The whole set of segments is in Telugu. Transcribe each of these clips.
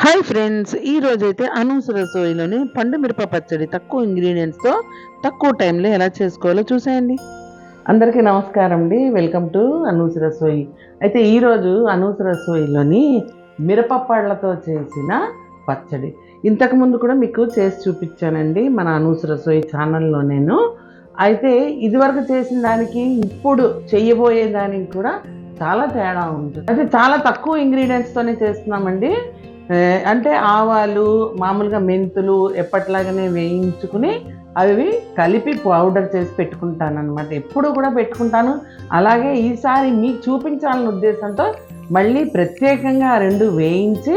హాయ్ ఫ్రెండ్స్ ఈ రోజైతే అనూస్ రసోయిలోని పండు మిరప పచ్చడి తక్కువ ఇంగ్రీడియంట్స్తో తక్కువ టైంలో ఎలా చేసుకోవాలో చూసేయండి. అందరికీ నమస్కారం అండి. వెల్కమ్ టు అనూస్ రసోయి అయితే ఈరోజు అనూస్ రసోయిలోని మిరపప్పళ్ళతో చేసిన పచ్చడి. ఇంతకుముందు కూడా మీకు చేసి చూపించానండి మన అనూస్ రసోయి ఛానల్లో నేను. అయితే ఇదివరకు చేసిన దానికి ఇప్పుడు చెయ్యబోయే దానికి కూడా చాలా తేడా ఉంటుంది. అయితే చాలా తక్కువ ఇంగ్రీడియంట్స్తోనే చేస్తున్నామండి. అంటే ఆవాలు మామూలుగా మెంతులు ఎప్పట్లాగానే వేయించుకుని అవి కలిపి పౌడర్ చేసి పెట్టుకుంటాను అనమాట ఎప్పుడు కూడా పెట్టుకుంటాను. అలాగే ఈసారి మీకు చూపించాలని ఉద్దేశంతో మళ్ళీ ప్రత్యేకంగా రెండు వేయించి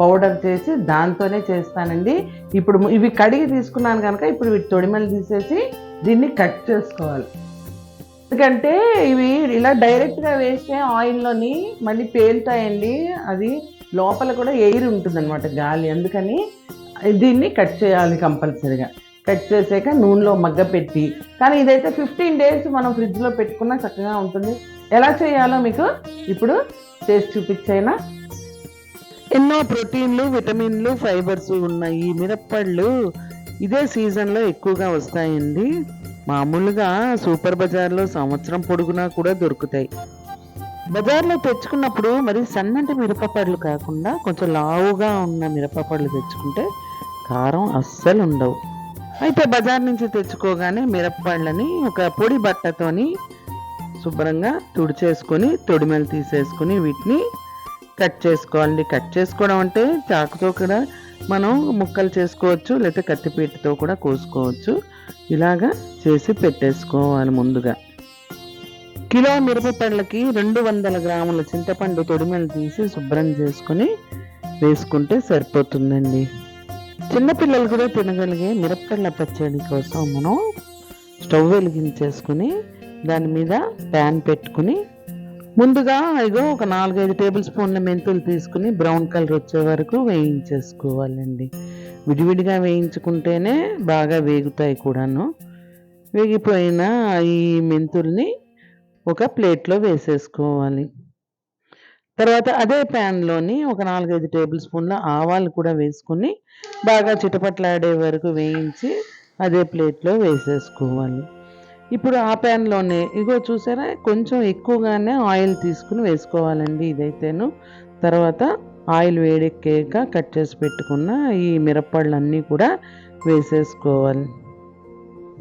పౌడర్ చేసి దాంతోనే చేస్తానండి. ఇప్పుడు ఇవి కడిగి తీసుకున్నాను కనుక ఇప్పుడు వీటి తొడిమలు తీసేసి దీన్ని కట్ చేసుకోవాలి. ఎందుకంటే ఇవి ఇలా డైరెక్ట్గా వేస్తే ఆయిల్లోని మళ్ళీ పేలుతాయండి. అది లోపల కూడా ఎయిర్ ఉంటుందన్నమాట గాలి. అందుకని దీన్ని కట్ చేయాలి కంపల్సరీగా. కట్ చేసాక నూనెలో మగ్గ పెట్టి కానీ ఇదైతే ఫిఫ్టీన్ డేస్ మనం ఫ్రిడ్జ్లో పెట్టుకున్నా చక్కగా ఉంటుంది. ఎలా చేయాలో మీకు ఇప్పుడు చేసి చూపించైనా. ఎన్నో ప్రోటీన్లు విటమిన్లు ఫైబర్స్ ఉన్నాయి. మిరప్పళ్ళు ఇదే సీజన్లో ఎక్కువగా వస్తాయండి. మామూలుగా సూపర్ బజార్లో సంవత్సరం పొడుగునా కూడా దొరుకుతాయి. బజార్లో తెచ్చుకున్నప్పుడు మరి సన్నటి మిరపపళ్ళు కాకుండా కొంచెం లావుగా ఉన్న మిరపపళ్ళు తెచ్చుకుంటే కారం అస్సలు ఉండవు. అయితే బజార్ నుంచి తెచ్చుకోగానే మిరపపళ్ళని ఒక పొడి బట్టతోని శుభ్రంగా తుడిచేసుకొని తొడిమెలు తీసేసుకొని వీటిని కట్ చేసుకోవాలి కట్ చేసుకోవడం అంటే చాకుతో కూడా మనం ముక్కలు చేసుకోవచ్చు లేకపోతే కత్తిపీటతో కూడా కోసుకోవచ్చు. ఇలాగా చేసి పెట్టేసుకోవాలి ముందుగా. కిలో మిరపపళ్ళకి రెండు వందల గ్రాముల చింతపండు తొడిమలు తీసి శుభ్రం చేసుకుని వేసుకుంటే సరిపోతుందండి. చిన్నపిల్లలు కూడా తినగలిగే మిరపకాయల పచ్చడి కోసం మనం స్టవ్ వెలిగించేసుకుని దాని మీద ప్యాన్ పెట్టుకుని ముందుగా ఇగో ఒక నాలుగైదు టేబుల్ స్పూన్ల మెంతులు తీసుకుని బ్రౌన్ కలర్ వచ్చే వరకు వేయించేసుకోవాలండి. విడివిడిగా వేయించుకుంటేనే బాగా వేగుతాయి కూడాను. వేగిపోయిన ఈ మెంతుల్ని ఒక ప్లేట్లో వేసేసుకోవాలి. తర్వాత అదే ప్యాన్లోని ఒక నాలుగైదు టేబుల్ స్పూన్ల ఆవాలు కూడా వేసుకుని బాగా చిటపట్లాడే వరకు వేయించి అదే ప్లేట్లో వేసేసుకోవాలి. ఇప్పుడు ఆ ప్యాన్లోనే ఇగో చూసారా కొంచెం ఎక్కువగానే ఆయిల్ తీసుకుని వేసుకోవాలండి ఇదైతేను. తర్వాత ఆయిల్ వేడెక్కాక కట్ చేసి పెట్టుకున్న ఈ మిరప్పళ్ళన్నీ కూడా వేసేసుకోవాలి.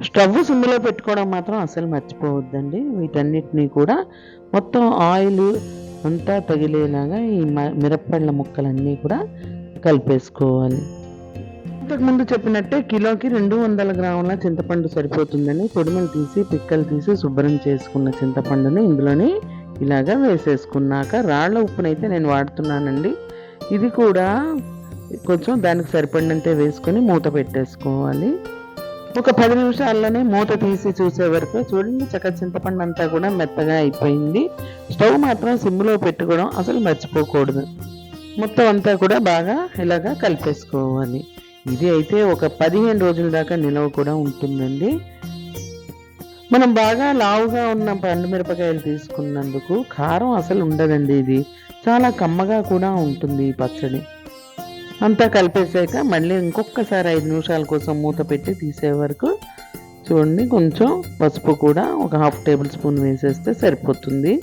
స్టవ్ సిమ్లో పెట్టుకోవడం మాత్రం అసలు మర్చిపోవద్దండి. వీటన్నిటినీ కూడా మొత్తం ఆయిల్ అంతా తగిలేలాగా ఈ మ- మిరప్పళ్ళ ముక్కలన్నీ కూడా కలిపేసుకోవాలి. ఇంతకుముందు చెప్పినట్టే కిలోకి రెండు వందల గ్రాముల చింతపండు సరిపోతుందని పొడిమలు తీసి పిక్కలు తీసి శుభ్రం చేసుకున్న చింతపండుని ఇందులోని ఇలాగా వేసేసుకున్నాక రాళ్ళ ఉప్పునైతే నేను వాడుతున్నానండి. ఇది కూడా కొంచెం దానికి సరిపడినంతే వేసుకొని మూత పెట్టేసుకోవాలి. ఒక పది నిమిషాల్లోనే మూత తీసి చూసే వరకు చూడండి చక్క చింతపండు అంతా కూడా మెత్తగా అయిపోయింది. స్టవ్ మాత్రం సిమ్లో పెట్టుకోవడం అసలు మర్చిపోకూడదు. మొత్తం అంతా కూడా బాగా ఇలాగా కలిపేసుకోవాలి. ఇది అయితే ఒక పదిహేను రోజుల దాకా నిలవ కూడా ఉంటుందండి. మనం బాగా లావుగా ఉన్న పండు మిరపకాయలు తీసుకున్నందుకు కారం అసలు ఉండదండి ఇది. చాలా కమ్మగా కూడా ఉంటుంది ఈ పచ్చడి. అంతా కలిపేసాక మళ్ళీ ఇంకొకసారి ఐదు నిమిషాల కోసం మూత పెట్టి తీసే వరకు చూడండి కొంచెం పసుపు కూడా ఒక హాఫ్ టేబుల్ స్పూన్ వేసేస్తే సరిపోతుంది.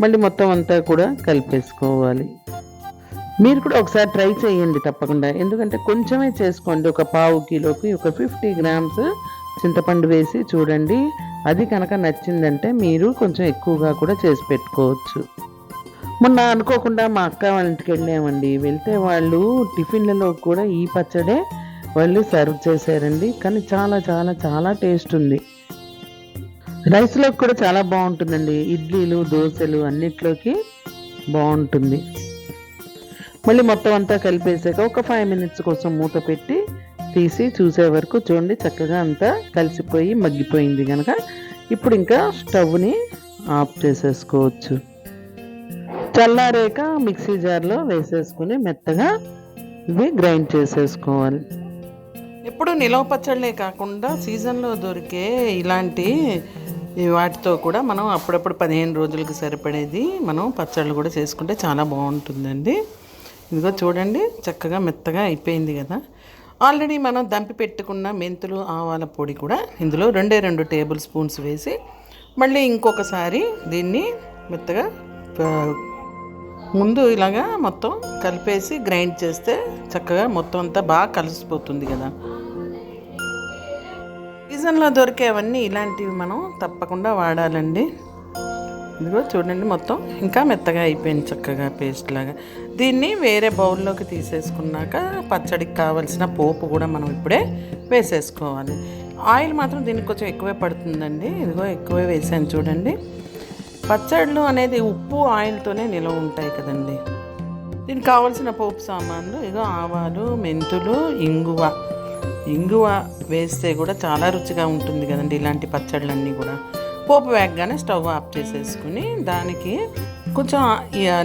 మళ్ళీ మొత్తం అంతా కూడా కలిపేసుకోవాలి. మీరు కూడా ఒకసారి ట్రై చేయండి తప్పకుండా. ఎందుకంటే కొంచెమే చేసుకోండి. ఒక పావు కిలోకి ఒక ఫిఫ్టీ గ్రామ్స్ చింతపండు వేసి చూడండి. అది కనుక నచ్చిందంటే మీరు కొంచెం ఎక్కువగా కూడా చేసి పెట్టుకోవచ్చు. మొన్న అనుకోకుండా మా అక్క వాళ్ళ ఇంటికి వెళ్ళామండి. వెళ్తే వాళ్ళు టిఫిన్లలో కూడా ఈ పచ్చడే వాళ్ళు సర్వ్ చేశారండి. కానీ చాలా చాలా చాలా టేస్ట్ ఉంది. రైస్లోకి కూడా చాలా బాగుంటుందండి. ఇడ్లీలు దోశలు అన్నిట్లోకి బాగుంటుంది. మళ్ళీ మొత్తం అంతా కలిపేసాక ఒక ఫైవ్ మినిట్స్ కోసం మూత పెట్టి తీసి చూసే వరకు చూడండి. చక్కగా అంతా కలిసిపోయి మగ్గిపోయింది కనుక ఇప్పుడు ఇంకా స్టవ్ని ఆఫ్ చేసేసుకోవచ్చు. చల్లారాక మిక్సీ జార్లో వేసేసుకుని మెత్తగా ఇవి గ్రైండ్ చేసేసుకోవాలి. ఎప్పుడు నిలవ పచ్చళ్ళే కాకుండా సీజన్లో దొరికే ఇలాంటి వాటితో కూడా మనం అప్పుడప్పుడు పదిహేను రోజులకు సరిపడేది మనం పచ్చళ్ళు కూడా చేసుకుంటే చాలా బాగుంటుందండి. ఇదిగో చూడండి చక్కగా మెత్తగా అయిపోయింది కదా. ఆల్రెడీ మనం దంపి పెట్టుకున్న మెంతులు ఆవాల పొడి కూడా ఇందులో రెండే రెండు టేబుల్ స్పూన్స్ వేసి మళ్ళీ ఇంకొకసారి దీన్ని మెత్తగా ముందు ఇలాగా మొత్తం కలిపేసి గ్రైండ్ చేస్తే చక్కగా మొత్తం అంతా బాగా కలిసిపోతుంది కదా. సీజన్లో దొరికేవన్నీ ఇలాంటివి మనం తప్పకుండా వాడాలండి. ఇదిగో చూడండి మొత్తం ఇంకా మెత్తగా అయిపోయింది చక్కగా పేస్ట్ లాగా. దీన్ని వేరే బౌల్లోకి తీసేసుకున్నాక పచ్చడికి కావాల్సిన పోపు కూడా మనం ఇప్పుడే వేసేసుకోవాలి. ఆయిల్ మాత్రం దీనికి కొంచెం ఎక్కువే పడుతుందండి. ఇదిగో ఎక్కువే వేసాను చూడండి. పచ్చళ్ళు అనేది ఉప్పు ఆయిల్తోనే నిలవ ఉంటాయి కదండి. దీనికి కావాల్సిన పోపు సామాన్లు ఇగో ఆవాలు మెంతులు ఇంగువ. ఇంగువ వేస్తే కూడా చాలా రుచిగా ఉంటుంది కదండి ఇలాంటి పచ్చళ్ళన్నీ కూడా. పోపు వేగగానే స్టవ్ ఆఫ్ చేసేసుకుని దానికి కొంచెం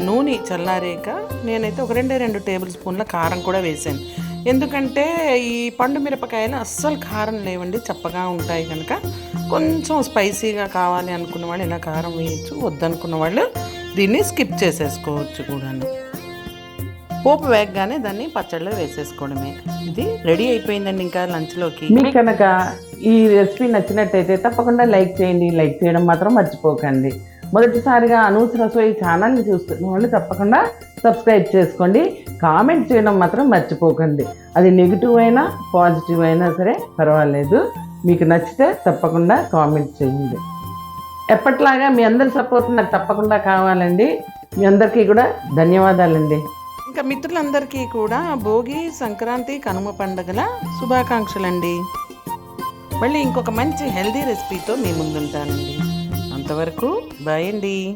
నూనె చల్లారేక నేనైతే ఒక రెండే రెండు టేబుల్ స్పూన్ల కారం కూడా వేసాను. ఎందుకంటే ఈ పండు మిరపకాయలు అస్సలు కారం లేవండి చప్పగా ఉంటాయి కనుక. కొంచెం స్పైసీగా కావాలి అనుకున్న వాళ్ళు ఇలా కారం వేయచ్చు వద్దనుకున్న వాళ్ళు దీన్ని స్కిప్ చేసేసుకోవచ్చు కూడాను. పోపు వేగగానే దాన్ని పచ్చడిలో వేసేసుకోవడమే. ఇది రెడీ అయిపోయిందండి ఇంకా లంచ్లోకి. మీకు కనుక ఈ రెసిపీ నచ్చినట్టయితే తప్పకుండా లైక్ చేయండి లైక్ చేయడం మాత్రం మర్చిపోకండి. మొదటిసారిగా అనూస్ రసోయి ఛానల్ని చూస్తున్న వాళ్ళు తప్పకుండా సబ్స్క్రైబ్ చేసుకోండి. కామెంట్ చేయడం మాత్రం మర్చిపోకండి. అది నెగిటివ్ అయినా పాజిటివ్ అయినా సరే పర్వాలేదు. మీకు నచ్చితే తప్పకుండా కామెంట్ చేయండి. ఎప్పట్లాగా మీ అందరి సపోర్ట్ నాకు తప్పకుండా కావాలండి. మీ అందరికీ కూడా ధన్యవాదాలండి. ఇంకా మిత్రులందరికీ కూడా భోగి సంక్రాంతి కనుమ పండుగల శుభాకాంక్షలండి. మళ్ళీ ఇంకొక మంచి హెల్దీ రెసిపీతో మీ ముందుంటానండి. అంతవరకు బాయ్ అండి.